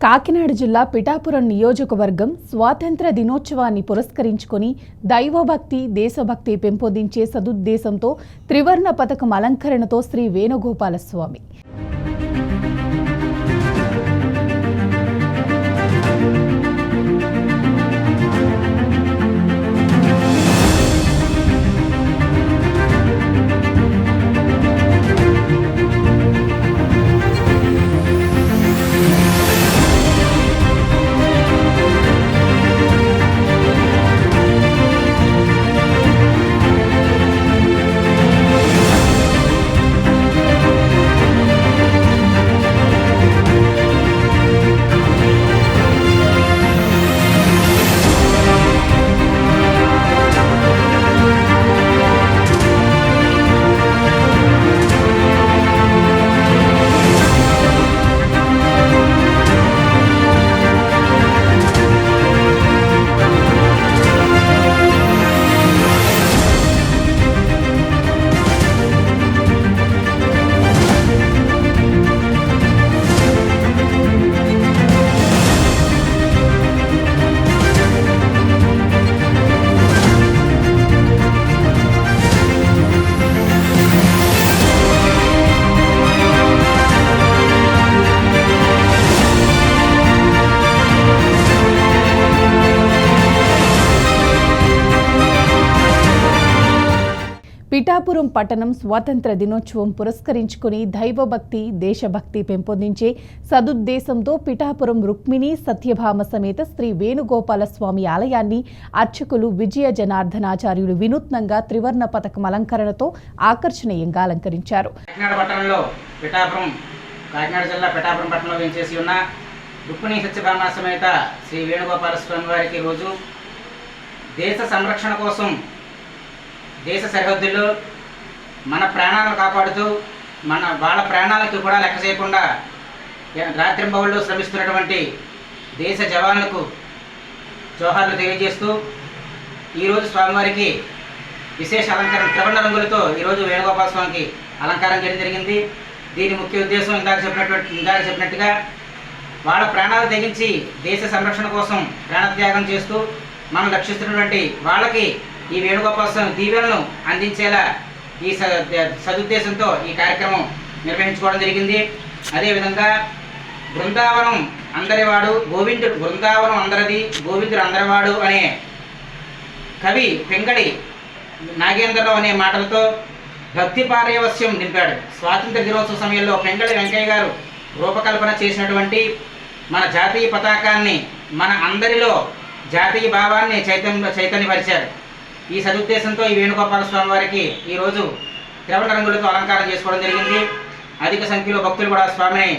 కాకినాడ జిల్లా పిఠాపురం నియోజకవర్గం స్వాతంత్ర దినోత్సవాన్ని పురస్కరించుకొని దైవభక్తి దేశభక్తి పెంపొందించే సదుద్దేశంతో త్రివర్ణ పథకం అలంకరణతో శ్రీ వేణుగోపాలస్వామి. పిఠాపురం పట్టణం స్వాతంత్ర దినోత్సవం పురస్కరించుకుని దైవభక్తి దేశభక్తి పెంపొందించే సదుద్దేశంతో పిఠాపురం రుక్మిణి సత్యభామ సమేత శ్రీ వేణుగోపాల స్వామి ఆలయాన్ని అర్చకులు విజయ జనార్దనాచార్యులు వినూత్నంగా త్రివర్ణ పథకం అలంకరణతో ఆకర్షణీయంగా అలంకరించారు. పిఠాపురం కాకినాడ జిల్లా పిఠాపురం పట్టణంలో ఉన్న రుక్మిణి సత్యభామ సమేత శ్రీ వేణుగోపాల స్వామి వారికి రోజు దేశ సంరక్షణ కోసం దేశ సరిహద్దుల్లో మన ప్రాణాలను కాపాడుతూ మన వాళ్ళ ప్రాణాలకు కూడా లెక్క చేయకుండా రాత్రింబవుల్లో శ్రమిస్తున్నటువంటి దేశ జవాన్లకు జోహార్లు తెలియజేస్తూ ఈరోజు స్వామివారికి విశేష అలంకరణ త్రివర్ణ రంగులతో ఈరోజు వేణుగోపాల స్వామికి అలంకారం చేయడం జరిగింది. దీని ముఖ్య ఉద్దేశం ఇందాక చెప్పినటువంటి ఇందాక చెప్పినట్టుగా వాళ్ళ ప్రాణాలు తెగించి దేశ సంరక్షణ కోసం ప్రాణత్యాగం చేస్తూ మనం రక్షిస్తున్నటువంటి వాళ్ళకి ఈ వేణుగోపాల స్వామి దీవెనలను అందించేలా ఈ స సదుద్దేశంతో ఈ కార్యక్రమం నిర్వహించుకోవడం జరిగింది. అదేవిధంగా బృందావనం అందరివాడు గోవిందుడు బృందావనం అందరిది గోవిందుడు అందరివాడు అనే కవి పెంగడి నాగేంద్రరావు అనే మాటలతో భక్తి పారవస్యం నింపాడు. స్వాతంత్ర దినోత్సవ సమయంలో పెంగళి వెంకయ్య గారు రూపకల్పన చేసినటువంటి మన జాతీయ పతాకాన్ని మన అందరిలో జాతీయ భావాన్ని చైతన్య చైతన్యపరిచారు. ఈ సదుద్దేశంతో ఈ వేణుగోపాల స్వామి వారికి ఈరోజు త్రివర్ణ రంగులతో అలంకారం చేసుకోవడం జరిగింది. అధిక సంఖ్యలో భక్తులు కూడా స్వామిని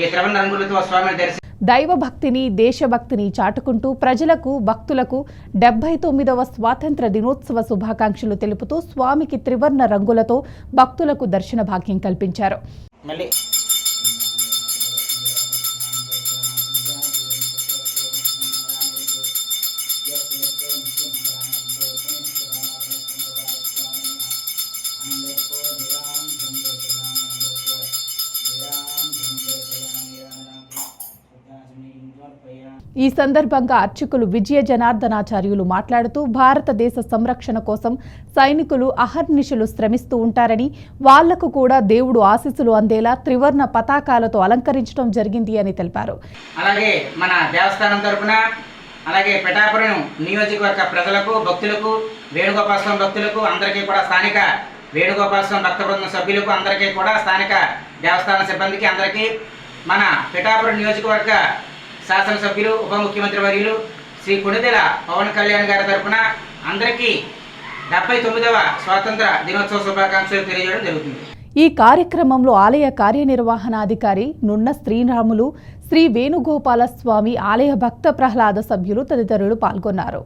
ఈ త్రివర్ణ రంగులతో స్వామిని దర్శి దైవభక్తిని దేశభక్తిని చాటుకుంటూ ప్రజలకు భక్తులకు డెబ్బై తొమ్మిదవ స్వాతంత్ర దినోత్సవ శుభాకాంక్షలు తెలుపుతూ స్వామికి త్రివర్ణ రంగులతో భక్తులకు దర్శన భాగ్యం కల్పించారు. మళ్ళీ ఈ సందర్భంగా అర్చకులు విజయ జనార్దనాచార్యులు మాట్లాడుతూ భారతదేశ సంరక్షణ కోసం సైనికులు అహర్నిశలు శ్రమిస్తూ ఉంటారని వాళ్ళకు కూడా దేవుడు ఆశీస్సులు అందేలా త్రివర్ణ పతాకాలతో అలంకరించడం జరిగింది అని తెలిపారు. అలాగే మన దేవస్థానం తరపున అలాగే పిఠాపురం నియోజకవర్గ ప్రజలకు భక్తులకు వేణుగోపాలస్వామి భక్తులకు అందరికీ కూడా స్థానిక వేణుగోపాలస్వామి భక్త బృందం సభ్యులకు అందరికీ కూడా స్థానిక దేవస్థాన సిబ్బందికి అందరికీ మన పిఠాపురం నియోజకవర్గ శాసనసభ్యులు ఉప ముఖ్యమంత్రి వర్యులు శ్రీ కొణిదెల పవన్ కళ్యాణ్ గారి తరఫున అందరికీ డెబ్బై తొమ్మిదవ స్వాతంత్ర దినోత్సవ శుభాకాంక్షలు తెలియజేయడం జరుగుతుంది. ఈ కార్యక్రమంలో ఆలయ కార్యనిర్వహణాధికారి నున్న శ్రీరాములు శ్రీ వేణుగోపాల స్వామి ఆలయ భక్త ప్రహ్లాద సభ్యులు తదితరులు పాల్గొన్నారు.